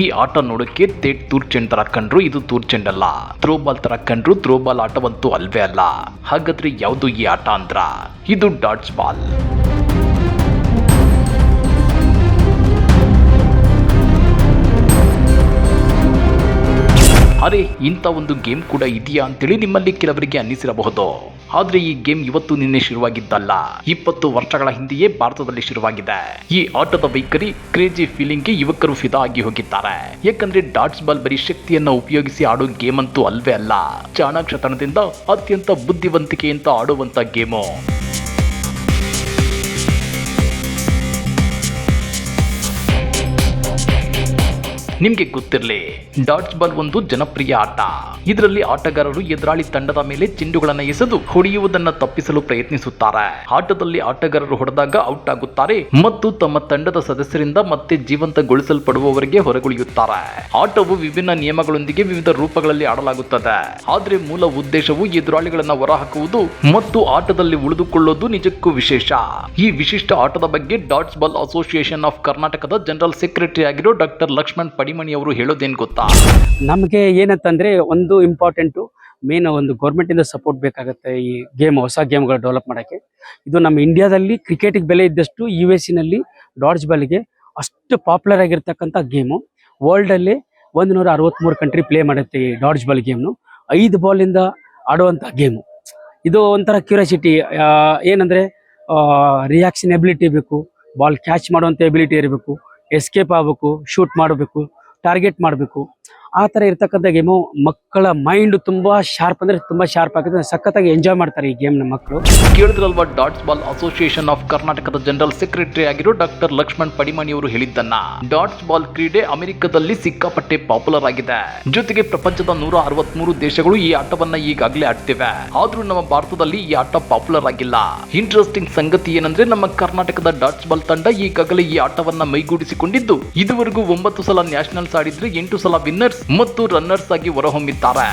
ಈ ಆಟ ನೋಡೋಕೆ ತೇಟ್ ತೂರ್ ತರ ಕಂಡ್ರು ಇದು ತೂರ್ ಚೆಂಡ್ ಅಲ್ಲ. ಥ್ರೋಬಾಲ್ ತರ ಕಂಡ್ರು ಥ್ರೋಬಾಲ್ ಆಟವಂತೂ ಅಲ್ವೇ ಅಲ್ಲ. ಹಾಗಾದ್ರೆ ಯಾವುದು ಈ ಆಟ ಅಂದ್ರ? ಇದು ಡಾಟ್ಸ್ ಬಾಲ್. ಅರೆ, ಇಂಥ ಒಂದು ಗೇಮ್ ಕೂಡ ಇದೆಯಾ ಅಂತೇಳಿ ನಿಮ್ಮಲ್ಲಿ ಕೆಲವರಿಗೆ ಅನ್ನಿಸಿರಬಹುದು. ಆದ್ರೆ ಈ ಗೇಮ್ ಇವತ್ತು ನಿನ್ನೆ ಶುರುವಾಗಿದ್ದಲ್ಲ. ಇಪ್ಪತ್ತು ವರ್ಷಗಳ ಹಿಂದೆಯೇ ಭಾರತದಲ್ಲಿ ಶುರುವಾಗಿದೆ. ಈ ಆಟದ ವೈಖರಿ ಕ್ರೇಜಿ ಫೀಲಿಂಗ್ಗೆ ಯುವಕರು ಫಿದಾ ಆಗಿ ಹೋಗಿದ್ದಾರೆ. ಯಾಕಂದ್ರೆ ಡಾಟ್ಸ್ ಬಾಲ್ ಬರೀ ಶಕ್ತಿಯನ್ನ ಉಪಯೋಗಿಸಿ ಆಡೋ ಗೇಮ್ ಅಂತೂ ಅಲ್ವೇ ಅಲ್ಲ. ಚಾಣಾಕ್ಷತನದಿಂದ ಅತ್ಯಂತ ಬುದ್ಧಿವಂತಿಕೆಯಿಂದ ಆಡುವಂತ ಗೇಮು. ನಿಮ್ಗೆ ಗೊತ್ತಿರಲಿ ಡಾಟ್ಸ್ ಬಾಲ್ ಒಂದು ಜನಪ್ರಿಯ ಆಟ. ಇದರಲ್ಲಿ ಆಟಗಾರರು ಎದುರಾಳಿ ತಂಡದ ಮೇಲೆ ಚೆಂಡುಗಳನ್ನ ಎಸೆದು ಹೊಡೆಯುವುದನ್ನ ತಪ್ಪಿಸಲು ಪ್ರಯತ್ನಿಸುತ್ತಾರೆ. ಆಟದಲ್ಲಿ ಆಟಗಾರರು ಹೊಡೆದಾಗ ಔಟ್ ಆಗುತ್ತಾರೆ ಮತ್ತು ತಮ್ಮ ತಂಡದ ಸದಸ್ಯರಿಂದ ಮತ್ತೆ ಜೀವಂತಗೊಳಿಸಲ್ಪಡುವವರಿಗೆ ಹೊರಗುಳಿಯುತ್ತಾರೆ. ಆಟವು ವಿಭಿನ್ನ ನಿಯಮಗಳೊಂದಿಗೆ ವಿವಿಧ ರೂಪಗಳಲ್ಲಿ ಆಡಲಾಗುತ್ತದೆ. ಆದ್ರೆ ಮೂಲ ಉದ್ದೇಶವು ಎದುರಾಳಿಗಳನ್ನ ಹೊರಹಾಕುವುದು ಮತ್ತು ಆಟದಲ್ಲಿ ಉಳಿದುಕೊಳ್ಳುವುದು ನಿಜಕ್ಕೂ ವಿಶೇಷ. ಈ ವಿಶಿಷ್ಟ ಆಟದ ಬಗ್ಗೆ ಡಾಟ್ಸ್ ಬಾಲ್ ಅಸೋಸಿಯೇಷನ್ ಆಫ್ ಕರ್ನಾಟಕದ ಜನರಲ್ ಸೆಕ್ರೆಟರಿ ಆಗಿರೋ ಡಾಕ್ಟರ್ ಲಕ್ಷ್ಮಣ್ ಪಡಿಮಣಿ ಅವರು ಹೇಳೋದೇನು ಗೊತ್ತಾ? ನಮಗೆ ಏನಂತಂದ್ರೆ ಒಂದು ಇಂಪಾರ್ಟೆಂಟು ಮೇನ್ ಒಂದು ಗೌರ್ಮೆಂಟಿಂದ ಸಪೋರ್ಟ್ ಬೇಕಾಗುತ್ತೆ ಈ ಗೇಮ್ ಹೊಸ ಗೇಮ್ಗಳು ಡೆವಲಪ್ ಮಾಡೋಕ್ಕೆ. ಇದು ನಮ್ಮ ಇಂಡಿಯಾದಲ್ಲಿ ಕ್ರಿಕೆಟಿಗೆ ಬೆಲೆ ಇದ್ದಷ್ಟು ಯು ನಲ್ಲಿ ಡಾಡ್ಜ್ ಬಾಲ್ಗೆ ಅಷ್ಟು ಪಾಪ್ಯುಲರ್ ಆಗಿರ್ತಕ್ಕಂಥ ಗೇಮು ವರ್ಲ್ಡಲ್ಲಿ ಒಂದು ನೂರ ಅರವತ್ತ್ಮೂರು ಕಂಟ್ರಿ ಪ್ಲೇ ಮಾಡುತ್ತೆ ಈ ಡಾಡ್ಜ್ ಬಾಲ್ ಗೇಮ್ನು ಐದು ಬಾಲಿಂದ ಆಡುವಂಥ ಗೇಮು ಇದು ಒಂಥರ ಕ್ಯೂರಿಯಾಸಿಟಿ ಏನಂದರೆ ರಿಯಾಕ್ಷನ್ ಎಬಿಲಿಟಿ ಬೇಕು ಬಾಲ್ ಕ್ಯಾಚ್ ಮಾಡುವಂಥ ಎಬಿಲಿಟಿ ಇರಬೇಕು ಎಸ್ಕೇಪ್ ಆಗಬೇಕು ಶೂಟ್ ಮಾಡಬೇಕು. ಟಾರ್ಗೆಟ್ ಮಾಡಬೇಕು. ಆ ಥರ ಇರ್ತಕ್ಕಂಥ ಗೇಮು ಮಕ್ಕಳ ಮೈಂಡ್ ತುಂಬಾ ಶಾರ್ಪ್ ಅಂದ್ರೆ ತುಂಬಾ ಶಾರ್ಪ್ ಆಗುತ್ತೆ ಸಖತ್ತಾಗಿ ಎಂಜಾಯ್ ಮಾಡ್ತಾರೆ ಈ ಗೇಮ್ನ ಮಕ್ಕಳು ಕೇಳಿದ್ರಲ್ವಾ ಡಾಟ್ಸ್ ಬಾಲ್ ಅಸೋಸಿಯೇಷನ್ ಆಫ್ ಕರ್ನಾಟಕದ ಜನರಲ್ ಸೆಕ್ರೆಟರಿ ಆಗಿರೋ ಡಾಕ್ಟರ್ ಲಕ್ಷ್ಮಣ್ ಪಡಿಮಣಿ ಅವರು ಹೇಳಿದ್ದನ್ನ. ಡಾಟ್ಸ್ ಬಾಲ್ ಕ್ರೀಡೆ ಅಮೆರಿಕದಲ್ಲಿ ಸಿಕ್ಕಾಪಟ್ಟೆ ಪಾಪ್ಯುಲರ್ ಆಗಿದೆ. ಜೊತೆಗೆ ಪ್ರಪಂಚದ ನೂರ ಅರವತ್ಮೂರು ದೇಶಗಳು ಈ ಆಟವನ್ನ ಈಗಾಗಲೇ ಆಡ್ತಿವೆ. ಆದ್ರೂ ನಮ್ಮ ಭಾರತದಲ್ಲಿ ಈ ಆಟ ಪಾಪ್ಯುಲರ್ ಆಗಿಲ್ಲ. ಇಂಟ್ರೆಸ್ಟಿಂಗ್ ಸಂಗತಿ ಏನಂದ್ರೆ ನಮ್ಮ ಕರ್ನಾಟಕದ ಡಾಟ್ಸ್ ಬಾಲ್ ತಂಡ ಈಗಾಗಲೇ ಈ ಆಟವನ್ನ ಮೈಗೂಡಿಸಿಕೊಂಡಿದ್ದು. ಇದುವರೆಗೂ ಒಂಬತ್ತು ಸಲ ನ್ಯಾಷನಲ್ಸ್ ಆಡಿದ್ರೆ ಎಂಟು ಸಲ ವಿನ್ನರ್ಸ್ ಮತ್ತು ರನ್ನರ್ಸ್ ಆಗಿ ಹೊರಹೊಮ್ಮಿದ್ದಾರೆ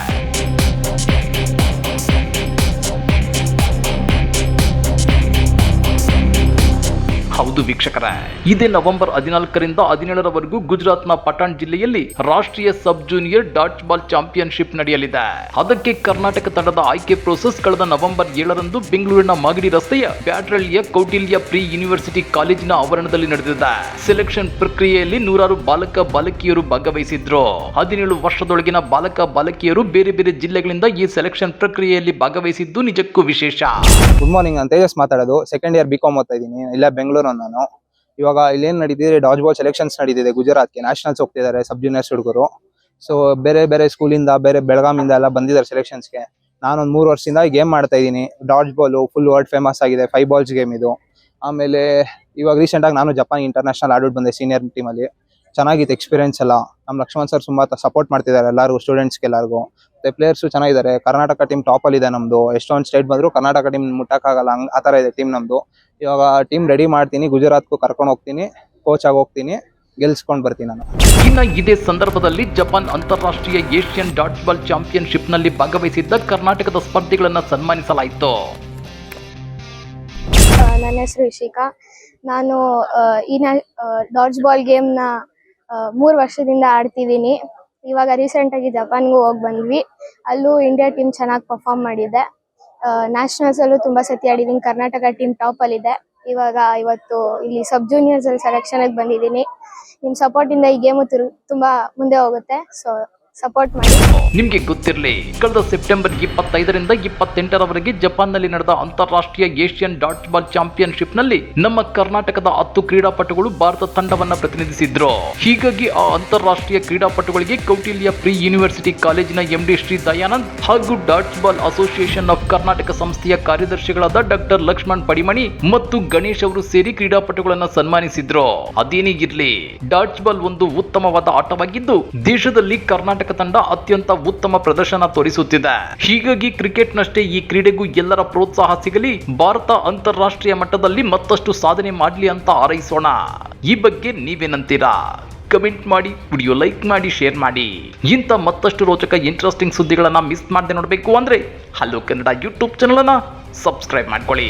ಹೌದು ವೀಕ್ಷಕರೇ. ಇದೇ ನವೆಂಬರ್ ಹದಿನಾಲ್ಕರಿಂದ ಹದಿನೇಳರವರೆಗೂ ಗುಜರಾತ್ನ ಪಠಾಣ್ ಜಿಲ್ಲೆಯಲ್ಲಿ ರಾಷ್ಟ್ರೀಯ sub junior dodge ball championship ನಡೆಯಲಿದೆ. ಅದಕ್ಕೆ ಕರ್ನಾಟಕ ತಂಡದ ಆಯ್ಕೆ ಪ್ರೋಸೆಸ್ ಕಳೆದ ನವೆಂಬರ್ ಏಳರಂದು ಬೆಂಗಳೂರಿನ ಮಾಗಡಿ ರಸ್ತೆಯ ಬ್ಯಾಟ್ರಳ್ಳಿಯ ಕೌಟಿಲ್ಯ ಪ್ರಿ ಯೂನಿವರ್ಸಿಟಿ ಕಾಲೇಜಿನ ಆವರಣದಲ್ಲಿ ನಡೆದಿದೆ. ಸೆಲೆಕ್ಷನ್ ಪ್ರಕ್ರಿಯೆಯಲ್ಲಿ ನೂರಾರು ಬಾಲಕ ಬಾಲಕಿಯರು ಭಾಗವಹಿಸಿದ್ರು. ಹದಿನೇಳು ವರ್ಷದೊಳಗಿನ ಬಾಲಕ ಬಾಲಕಿಯರು ಬೇರೆ ಬೇರೆ ಜಿಲ್ಲೆಗಳಿಂದ ಈ ಸೆಲೆಕ್ಷನ್ ಪ್ರಕ್ರಿಯೆಯಲ್ಲಿ ಭಾಗವಹಿಸಿದ್ದು ನಿಜಕ್ಕೂ ವಿಶೇಷ. ಗುಡ್ ಮಾರ್ನಿಂಗ್ ಅಂತ ತೇಜಸ್ ಮಾತಾಡೋದು. ಸೆಕೆಂಡ್ ಇಯರ್ ಬಿಕಾಂ ಓದ್ತಾ ಇದ್ದೀನಿ. ಇಲ್ಲ, ಬೆಂಗಳೂರು ನಾನು. ಇವಾಗ ಇಲ್ಲೇನು ನಡೀತಿದೆ ಡಾಜ್ ಬಾಲ್ ಸೆಲೆಕ್ಷನ್ಸ್ ನಡೀತಿದೆ, ಗುಜರಾತ್ಗೆ. ನ್ಯಾಷನಲ್ಸ್ ಹೋಗ್ತಿದ್ದಾರೆ ಸಬ್ ಜೂನಿಯರ್ಸ್ ಹುಡುಗರು. ಸೊ ಬೇರೆ ಬೇರೆ ಸ್ಕೂಲಿಂದ ಬೇರೆ ಬೆಳಗಾಮಿಂದ ಎಲ್ಲ ಬಂದಿದ್ದಾರೆ ಸೆಲೆಕ್ಷನ್ಸ್ಗೆ ನಾನೊಂದು ಮೂರು ವರ್ಷದಿಂದ ಗೇಮ್ ಮಾಡ್ತಾ ಇದ್ದೀನಿ. Dodge ball full world famous ಆಗಿದೆ ಫೈವ್ ಬಾಲ್ಸ್ ಗೇಮ್ ಇದು. ಆಮೇಲೆ, ಇವಾಗ ರೀಸೆಂಟಾಗಿ ನಾನು ಜಪಾನ್ ಇಂಟರ್ನ್ಯಾಷನಲ್ ಆಡೋದು ಬಂದೆ ಸೀನಿಯರ್ ಟೀಮಲ್ಲಿ ಚೆನ್ನಾಗಿತ್ತು ಎಕ್ಸ್ಪೀರಿಯನ್ಸ್ ಎಲ್ಲ. ನಮ್ಮ ಲಕ್ಷ್ಮಣ್ ಸರ್ ತುಂಬ ಸಪೋರ್ಟ್ ಮಾಡ್ತಿದ್ದಾರೆ ಎಲ್ಲರಿಗೂ ಸ್ಟೂಡೆಂಟ್ಸ್ಗೆ ಎಲ್ಲರಿಗೂ ಮತ್ತೆ ಪ್ಲೇಯರ್ಸು ಚೆನ್ನಾಗಿದ್ದಾರೆ. ಕರ್ನಾಟಕ ಟೀಮ್ ಟಾಪಲ್ಲಿ ಇದೆ ನಮ್ಮದು ಎಷ್ಟೊಂದು ಸ್ಟೇಟ್ ಬಂದರೂ ಕರ್ನಾಟಕ ಟೀಮ್ ಮುಟ್ಟಕ್ಕಾಗಲ್ಲ ಹಂಗ್ ಆ ಥರ ಇದೆ ಟೀಮ್ ನಮ್ಮದು ಇವಾಗ ಟೀಮ್ ರೆಡಿ ಮಾಡ್ತೀನಿ. ಗುಜರಾತ್ಗೂ ಕರ್ಕೊಂಡು ಹೋಗ್ತೀನಿ. ಕೋಚ್ ಆಗಿ ಹೋಗ್ತೀನಿ. ಗೆಲ್ಸ್ಕೊಂಡು ಬರ್ತೀನಿ ನಾನು. ಇನ್ನ ಇದೇ ಸಂದರ್ಭದಲ್ಲಿ ಜಪಾನ್ ಅಂತಾರಾಷ್ಟ್ರೀಯ ಏಷ್ಯನ್ ಡಾಟ್ ಬಾಲ್ ಚಾಂಪಿಯನ್ಶಿಪ್ನಲ್ಲಿ ಭಾಗವಹಿಸಿದ್ದ ಕರ್ನಾಟಕದ ಸ್ಪರ್ಧಿಗಳನ್ನು ಸನ್ಮಾನಿಸಲಾಯಿತು. ನನ್ನ ಹೆಸರು ಇಶಿಕಾ. ನಾನು ಈ ಡಾಡ್ಜ್ ಬಾಲ್ ಗೇಮ್ನ ಮೂರು ವರ್ಷದಿಂದ ಆಡ್ತಿದ್ದೀನಿ. ಇವಾಗ ರೀಸೆಂಟಾಗಿ ಜಪಾನ್ಗೂ ಹೋಗಿ ಬಂದ್ವಿ. ಅಲ್ಲೂ ಇಂಡಿಯಾ ಟೀಮ್ ಚೆನ್ನಾಗಿ ಪರ್ಫಾರ್ಮ್ ಮಾಡಿದೆ. ನ್ಯಾಷನಲ್ಸಲ್ಲೂ ತುಂಬಾ ಸತಿ ಆಡಿದೀನಿ. ಕರ್ನಾಟಕ ಟೀಮ್ ಟಾಪ್ ಅಲ್ಲಿ ಇದೆ. ಇವಾಗ ಇವತ್ತು ಇಲ್ಲಿ ಸಬ್ ಜೂನಿಯರ್ಸ್ ಅಲ್ಲಿ ಜೂನಿಯರ್ಸಲ್ಲಿ ಬಂದಿದೀನಿ. ಬಂದಿದ್ದೀನಿ ನಿಮ್ಮ ಸಪೋರ್ಟಿಂದ ಈ ಗೇಮು ತುಂಬ ಮುಂದೆ ಹೋಗುತ್ತೆ. ಸೊ ಸಪೋರ್ಟ್ ಮಾಡಿ. ನಿಮ್ಗೆ ಗೊತ್ತಿರಲಿ, ಕಳೆದ ಸೆಪ್ಟೆಂಬರ್ ಇಪ್ಪತ್ತೈದರಿಂದ ಇಪ್ಪತ್ತೆಂಟರವರೆಗೆ ಜಪಾನ್ನಲ್ಲಿ ನಡೆದ ಅಂತಾರಾಷ್ಟ್ರೀಯ ಏಷ್ಯನ್ ಡಾಟ್ ಬಾಲ್ ಚಾಂಪಿಯನ್ಶಿಪ್ನಲ್ಲಿ ನಮ್ಮ ಕರ್ನಾಟಕದ ಹತ್ತು ಕ್ರೀಡಾಪಟುಗಳು ಭಾರತ ತಂಡವನ್ನ ಪ್ರತಿನಿಧಿಸಿದ್ರು. ಹೀಗಾಗಿ ಆ ಅಂತಾರಾಷ್ಟ್ರೀಯ ಕ್ರೀಡಾಪಟುಗಳಿಗೆ ಕೌಟಿಲ್ಯ ಪ್ರಿ ಯೂನಿವರ್ಸಿಟಿ ಕಾಲೇಜಿನ ಎಂಡಿ ಶ್ರೀ ದಯಾನಂದ್ ಹಾಗೂ dodge ball association of Karnataka ಸಂಸ್ಥೆಯ ಕಾರ್ಯದರ್ಶಿಗಳಾದ ಡಾಕ್ಟರ್ ಲಕ್ಷ್ಮಣ್ ಪಡಿಮಣಿ ಮತ್ತು ಗಣೇಶ್ ಅವರು ಸೇರಿ ಕ್ರೀಡಾಪಟುಗಳನ್ನ ಸನ್ಮಾನಿಸಿದ್ರು. ಅದೇನೇ ಇರ್ಲಿ ಡಾಟ್ ಬಾಲ್ ಒಂದು ಉತ್ತಮವಾದ ಆಟವಾಗಿದ್ದು, ದೇಶದಲ್ಲಿ ಕರ್ನಾಟಕ ತಂಡ ಅತ್ಯಂತ ಉತ್ತಮ ಪ್ರದರ್ಶನ ತೋರಿಸುತ್ತಿದೆ. ಹೀಗಾಗಿ ಕ್ರಿಕೆಟ್ನಷ್ಟೇ ಈ ಕ್ರೀಡೆಗೂ ಎಲ್ಲರ ಪ್ರೋತ್ಸಾಹ ಸಿಗಲಿ, ಭಾರತ ಅಂತಾರಾಷ್ಟ್ರೀಯ ಮಟ್ಟದಲ್ಲಿ ಮತ್ತಷ್ಟು ಸಾಧನೆ ಮಾಡಲಿ ಅಂತ ಹಾರೈಸೋಣ. ಈ ಬಗ್ಗೆ ನೀವೇನಂತೀರಾ? ಕಮೆಂಟ್ ಮಾಡಿ, ವಿಡಿಯೋ ಲೈಕ್ ಮಾಡಿ, ಶೇರ್ ಮಾಡಿ. ಇಂಥ ಮತ್ತಷ್ಟು ರೋಚಕ ಇಂಟ್ರೆಸ್ಟಿಂಗ್ ಸುದ್ದಿಗಳನ್ನ ಮಿಸ್ ಮಾಡದೆ ನೋಡಬೇಕು ಅಂದ್ರೆ ಹಲೋ ಕನ್ನಡ ಯೂಟ್ಯೂಬ್ ಚಾನಲನ್ನು ಸಬ್ಸ್ಕ್ರೈಬ್ ಮಾಡ್ಕೊಳ್ಳಿ.